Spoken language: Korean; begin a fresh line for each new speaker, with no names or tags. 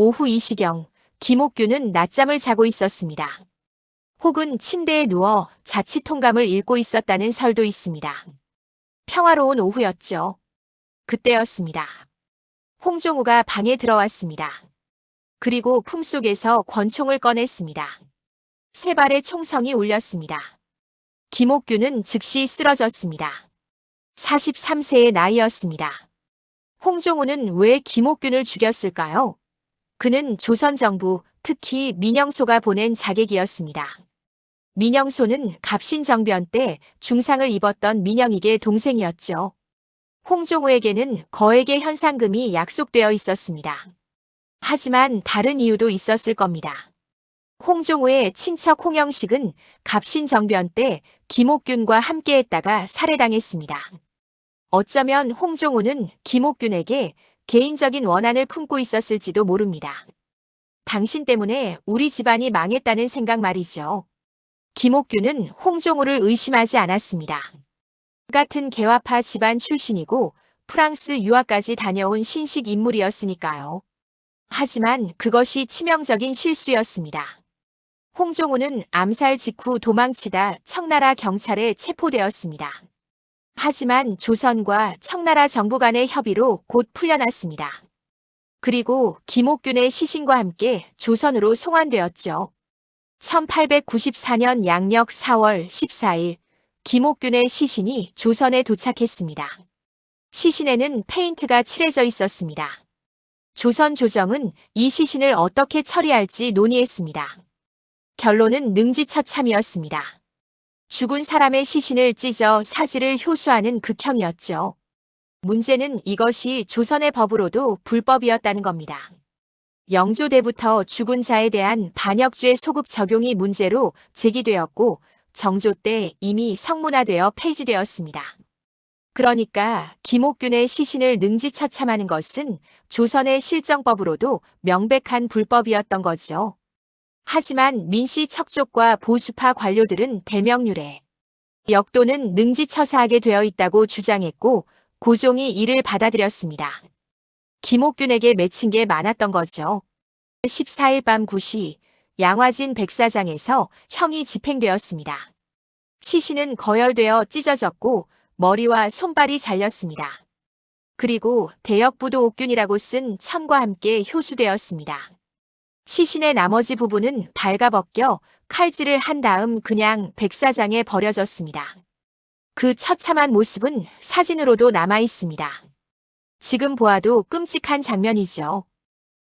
오후 이시경 김옥균은 낮잠을 자고 있었습니다. 혹은 침대에 누워 자취 통감을 읽고 있었다는 설도 있습니다. 평화로운 오후였죠. 그때였습니다. 홍종우가 방에 들어왔습니다. 그리고 품속에서 권총을 꺼냈습니다. 세 발의 총성이 울렸습니다. 김옥균은 즉시 쓰러졌습니다. 43세의 나이였습니다. 홍종우는 왜 김옥균을 죽였을까요? 그는 조선 정부, 특히 민영소가 보낸 자객이었습니다. 민영소는 갑신정변 때 중상을 입었던 민영익의 동생이었죠. 홍종우에게는 거액의 현상금이 약속되어 있었습니다. 하지만 다른 이유도 있었을 겁니다. 홍종우의 친척 홍영식은 갑신정변 때 김옥균과 함께했다가 살해당했습니다. 어쩌면 홍종우는 김옥균에게 개인적인 원한을 품고 있었을지도 모릅니다. 당신 때문에 우리 집안이 망했다는 생각 말이죠. 김옥균은 홍종우를 의심하지 않았습니다. 같은 개화파 집안 출신이고 프랑스 유학까지 다녀온 신식 인물이었으니까요. 하지만 그것이 치명적인 실수였습니다. 홍종우는 암살 직후 도망치다 청나라 경찰에 체포되었습니다. 하지만 조선과 청나라 정부 간의 협의로 곧 풀려났습니다. 그리고 김옥균의 시신과 함께 조선으로 송환되었죠. 1894년 양력 4월 14일 김옥균의 시신이 조선에 도착했습니다. 시신에는 페인트가 칠해져 있었습니다. 조선 조정은 이 시신을 어떻게 처리할지 논의했습니다. 결론은 능지처참이었습니다. 죽은 사람의 시신을 찢어 사지를 효수하는 극형이었죠. 문제는 이것이 조선의 법으로도 불법이었다는 겁니다. 영조 때부터 죽은 자에 대한 반역죄 소급 적용이 문제로 제기되었고 정조 때 이미 성문화되어 폐지되었습니다. 그러니까 김옥균의 시신을 능지처참하는 것은 조선의 실정법으로도 명백한 불법이었던 거죠. 하지만 민씨 척족과 보수파 관료들은 대명률에 역도는 능지처사하게 되어 있다고 주장했고 고종이 이를 받아들였습니다. 김옥균에게 맺힌 게 많았던 거죠. 14일 밤 9시 양화진 백사장에서 형이 집행되었습니다. 시신은 거열되어 찢어졌고 머리와 손발이 잘렸습니다. 그리고 대역부도 옥균이라고 쓴 천과 함께 효수되었습니다. 시신의 나머지 부분은 발가벗겨 칼질을 한 다음 그냥 백사장에 버려졌습니다. 그 처참한 모습은 사진으로도 남아 있습니다. 지금 보아도 끔찍한 장면이죠.